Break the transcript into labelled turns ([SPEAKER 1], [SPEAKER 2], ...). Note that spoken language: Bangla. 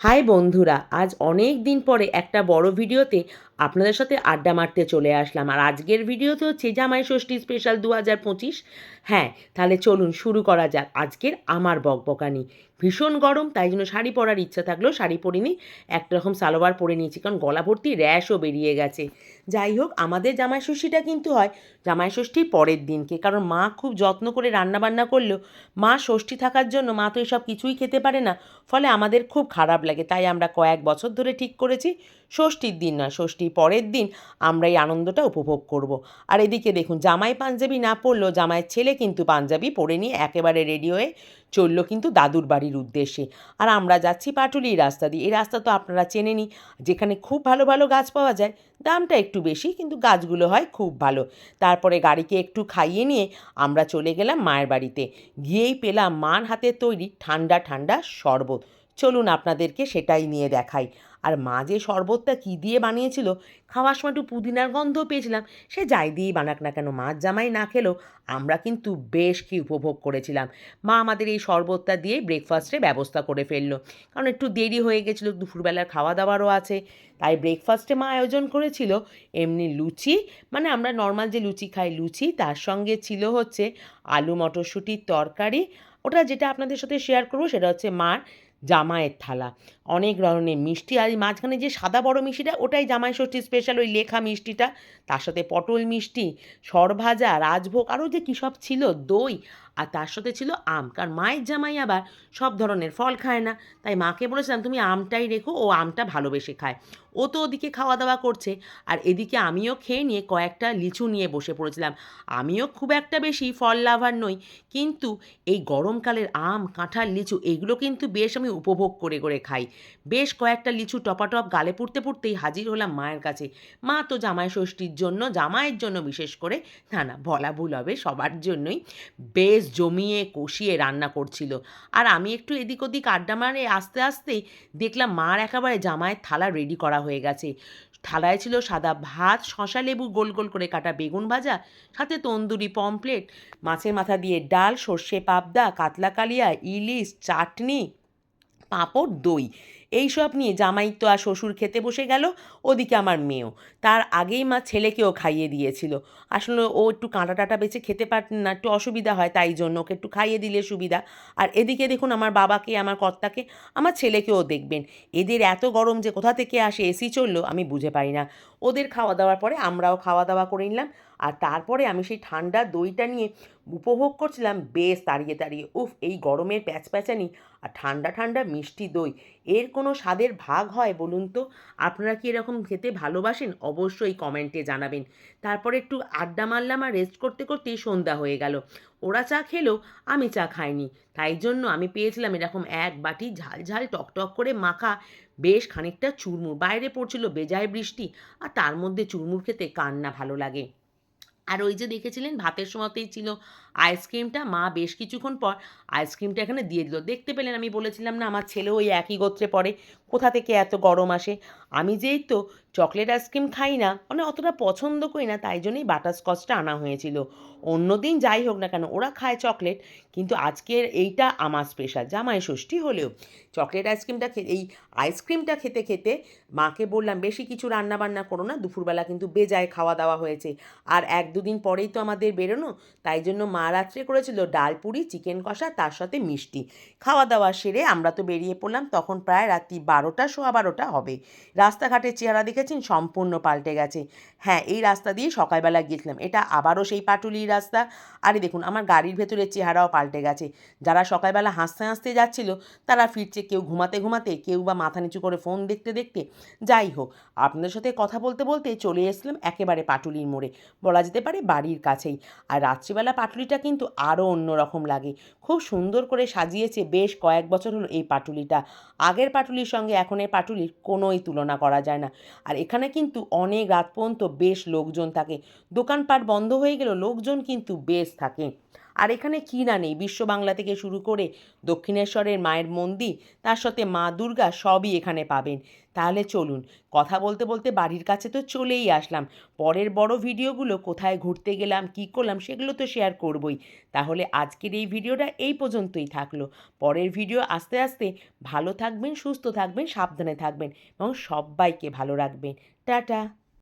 [SPEAKER 1] হাই বন্ধুরা, আজ অনেক দিন পরে একটা বড় ভিডিওতে আপনাদের সাথে আড্ডা মারতে চলে আসলাম। আর আজকের ভিডিওতে হচ্ছে জামাই ষষ্ঠী স্পেশাল দু হাজার পঁচিশ। হ্যাঁ তাহলে চলুন শুরু করা যাক আজকের আমার বকবকানি। ভীষণ গরম, তাই জন্য শাড়ি পরার ইচ্ছা থাকলেও শাড়ি পরিনি। একরকম রকম সালোয়ার পরে নিয়েছি, কারণ গলা ভর্তি র্যাশও বেরিয়ে গেছে। যাই হোক, আমাদের জামাই ষষ্ঠীটা কিন্তু হয় জামাই ষষ্ঠীর পরের দিনকে। কারণ মা খুব যত্ন করে রান্না বান্না করলেও মা ষষ্ঠী থাকার জন্য মা তো এসব কিছুই খেতে পারে না। ফলে আমাদের খুব খারাপ লাগে। তাই আমরা কয়েক বছর ধরে ঠিক করেছি। ষষ্ঠীর দিন না, ষষ্ঠীর পরের দিন আমরা এই আনন্দটা উপভোগ করব। আর এদিকে দেখুন, জামাই পাঞ্জাবি না পরলেও জামাইয়ের ছেলে কিন্তু পাঞ্জাবি পরে নিয়ে একেবারে রেডি হয়ে চলল কিন্তু দাদুর বাড়ির উদ্দেশ্যে। আর আমরা যাচ্ছি পাটুলির রাস্তা দিয়ে। এই রাস্তা তো আপনারা চেনে চেনেনি যেখানে খুব ভালো ভালো গাছ পাওয়া যায়, দামটা একটু বেশি কিন্তু গাছগুলো হয় খুব ভালো। তারপরে গাড়িকে একটু খাইয়ে নিয়ে আমরা চলে গেলাম মায়ের বাড়িতে। গিয়েই পেলাম মার হাতে তৈরি ঠান্ডা ঠান্ডা শরবত। চলুন আপনাদেরকে সেটাই নিয়ে দেখাই। আর মা যে শরবতটা কী দিয়ে বানিয়েছিল, খাওয়ার সময় একটু পুদিনার গন্ধও পেয়েছিলাম, সে যাই দিয়েই বানাক না কেন মাছ জামাই না খেলেও আমরা কিন্তু বেশ কি উপভোগ করেছিলাম। মা আমাদের এই শরবতটা দিয়ে ব্রেকফাস্টের ব্যবস্থা করে ফেলল। কারণ একটু দেরি হয়ে গেছিল, দুপুরবেলার খাওয়া দাওয়ারও আছে। তাই ব্রেকফাস্টে মা আয়োজন করেছিল এমনি লুচি মানে আমরা নর্মাল যে লুচি খাই, লুচি তার সঙ্গে ছিল হচ্ছে আলু মটরশুঁটির তরকারি। ওটা যেটা আপনাদের সাথে শেয়ার করব সেটা হচ্ছে মার জামাইয়ের থালা। অনেক ধরনের মিষ্টি আর মাঝখানে যে সাদা বড় মিষ্টিটা, ওটাই জামাই ষষ্ঠী স্পেশাল ওই লেখা মিষ্টিটা। তার সাথে পটল মিষ্টি, সরভাজা, রাজভোগ, আরও যে কী সব ছিল, দই আর তার সাথে ছিল আম। কারণ মায়ের জামাই আবার সব ধরনের ফল খায় না। তাই মাকে বলেছিলাম, তুমি আমটাই রেখো, ও আমটা ভালোবেসে খায়। ও তো ওদিকে খাওয়া দাওয়া করছে। আর এদিকে আমিও খেয়ে নিয়ে কয়েকটা লিচু নিয়ে বসে পড়েছিলাম। আমিও খুব একটা বেশি ফল লাভার নই। কিন্তু এই গরমকালের আম, কাঁঠাল, লিচু, এগুলো কিন্তু বেশ আমি উপভোগ করে করে খাই। বেশ কয়েকটা লিচু টপাটপ গালে পুড়তে পুড়তেই হাজির হলাম মায়ের কাছে। মা তো জামাই ষষ্ঠীর জন্য, জামাইয়ের জন্য বিশেষ করে, না না, বলা ভুল হবে, সবার জন্যই। বেশ জমিয়ে, কষিয়ে রান্না করছিল। আর আমি একটু এদিক ওদিক আড্ডা মারে আস্তে আস্তেই দেখলাম মার একেবারে জামাইয়ের থালা রেডি করা হয়ে গেছে। থালায় ছিল সাদা ভাত শশা লেবু, গোল গোল করে কাটা বেগুন ভাজা, সাথে তন্দুরি পমপ্লেট মাছের মাথা দিয়ে ডাল, সর্ষে পাবদা, কাতলা কালিয়া, ইলিশ, চাটনি, পাঁপড়, দই। এই সব নিয়ে জামাই তো আর শ্বশুর খেতে বসে গেল, ওদিকে আমার মেয়েও। তার আগেই মা ছেলেকেও খাইয়ে দিয়েছিল। আসলে ও একটু কাঁটা টাটা বেছে খেতে পার, না একটু অসুবিধা হয় তাই জন্য ওকে একটু খাইয়ে দিলে সুবিধা। আর এদিকে দেখুন আমার বাবাকে, আমার কর্তাকে, আমার ছেলেকেও দেখবেন। এদের এত গরম যে কোথা থেকে আসে এসি চলল আমি বুঝে পারি না। ওদের খাওয়া দাওয়ার পরে আমরাও খাওয়া দাওয়া করে নিলাম। আর তারপরে আমি সেই ঠান্ডা দইটা নিয়ে উপভোগ করছিলাম, বেশ দাঁড়িয়ে দাঁড়িয়ে উফ, এই গরমের প্যাচ প্যাচানি আর ঠান্ডা ঠান্ডা মিষ্টি দই, এর কোনো স্বাদের ভাগ হয় বলুন তো? আপনারা কি এরকম খেতে ভালোবাসেন? অবশ্যই কমেন্টে জানাবেন। তারপরে একটু আড্ডা মারলাম আর রেস্ট করতে করতেই সন্ধ্যা হয়ে গেল। ওরা চা খেলো, আমি চা খাইনি। তাই জন্য আমি পেয়েছিলাম এরকম এক বাটি ঝাল ঝাল টকটক করে মাখা। বেশ খানিকটা চুরমুর। বাইরে পড়ছিল বেজায় বৃষ্টি আর তার মধ্যে চুরমুর খেতে কান্না ভালো লাগে। আর ওই যে দেখেছিলেন, ভাতের সময়তেই ছিল আইসক্রিমটা মা বেশ কিছুক্ষণ পর আইসক্রিমটা এখানে দিয়ে দিল। দেখতে পেলেন আমি বলেছিলাম না, আমার ছেলেও ওই একই গোত্রে পড়ে, কোথা থেকে এত গরম আসে? আমি যেই তো চকলেট আইসক্রিম খাই না মানে অতটা পছন্দ করি না, তাই জন্যই বাটারস্কচটা আনা হয়েছিল। অন্য দিন যাই হোক না কেন, ওরা খায় চকলেট কিন্তু আজকের এইটা আমার স্পেশাল জামাই ষষ্ঠী হলেও। চকলেট আইসক্রিমটা এই আইসক্রিমটা খেতে খেতে মাকে বললাম, বেশি কিছু রান্না বান্না করো না, দুপুরবেলা কিন্তু বেজায় খাওয়া দাওয়া হয়েছে। আর এক দুদিন পরেই তো আমাদের বেরোনো, তাই জন্য মা রাত্রে করেছিল ডাল পুরি, চিকেন কষা, তার সাথে মিষ্টি। খাওয়া দাওয়া সেরে আমরা তো বেরিয়ে পড়লাম, তখন প্রায় রাত্রি বারোটা, সোয়া বারোটা হবে। রাস্তাঘাটের চেহারা দেখেছেন, সম্পূর্ণ পাল্টে গেছে। হ্যাঁ এই রাস্তা দিয়ে সকালবেলা গিয়েছিলাম। এটা আবারও সেই পাটুলির রাস্তা। আরে দেখুন, আমার গাড়ির ভেতরের চেহারাও পাল্টে গেছে। যারা সকালবেলা হাসতে হাসতে যাচ্ছিল, তারা ফিরছে কেউ ঘুমাতে ঘুমাতে, কেউ বা মাথা নিচু করে ফোন দেখতে দেখতে। যাই হোক, আপনাদের সাথে কথা বলতে বলতে চলে এসলাম একেবারে পাটুলির মোড়ে। বলা যেতে পারে বাড়ির কাছেই। আর রাত্রিবেলা পাটুলিটা কিন্তু আরও অন্যরকম লাগে। খুব সুন্দর করে সাজিয়েছে বেশ কয়েক বছর হলো এই পাটুলিটা। আগের পাটুলির সঙ্গে এখন এই পাটুলির কোনোই তুলনা করা যায় না। আর এখানে কিন্তু অনেক রাত পর্যন্ত বেশ লোকজন থাকে। দোকানপাট বন্ধ হয়ে গেলেও লোকজন কিন্তু বেশ থাকে। আর এখানে কী না নেই। বিশ্ব বাংলা থেকে শুরু করে দক্ষিণেশ্বরের মায়ের মন্দির, তার সাথে মা দুর্গা সবই এখানে পাবেন। তাহলে চলুন, কথা বলতে বলতে বাড়ির কাছে তো চলেই আসলাম। পরের বড় ভিডিওগুলো কোথায় ঘুরতে গেলাম, কী করলাম সেগুলো তো শেয়ার করবই। তাহলে আজকের এই ভিডিওটা এই পর্যন্তই থাকল। পরের ভিডিও আস্তে আস্তে ভালো থাকবেন, সুস্থ থাকবেন, সাবধানে থাকবেন এবং সবাইকে ভালো রাখবেন। টাটা!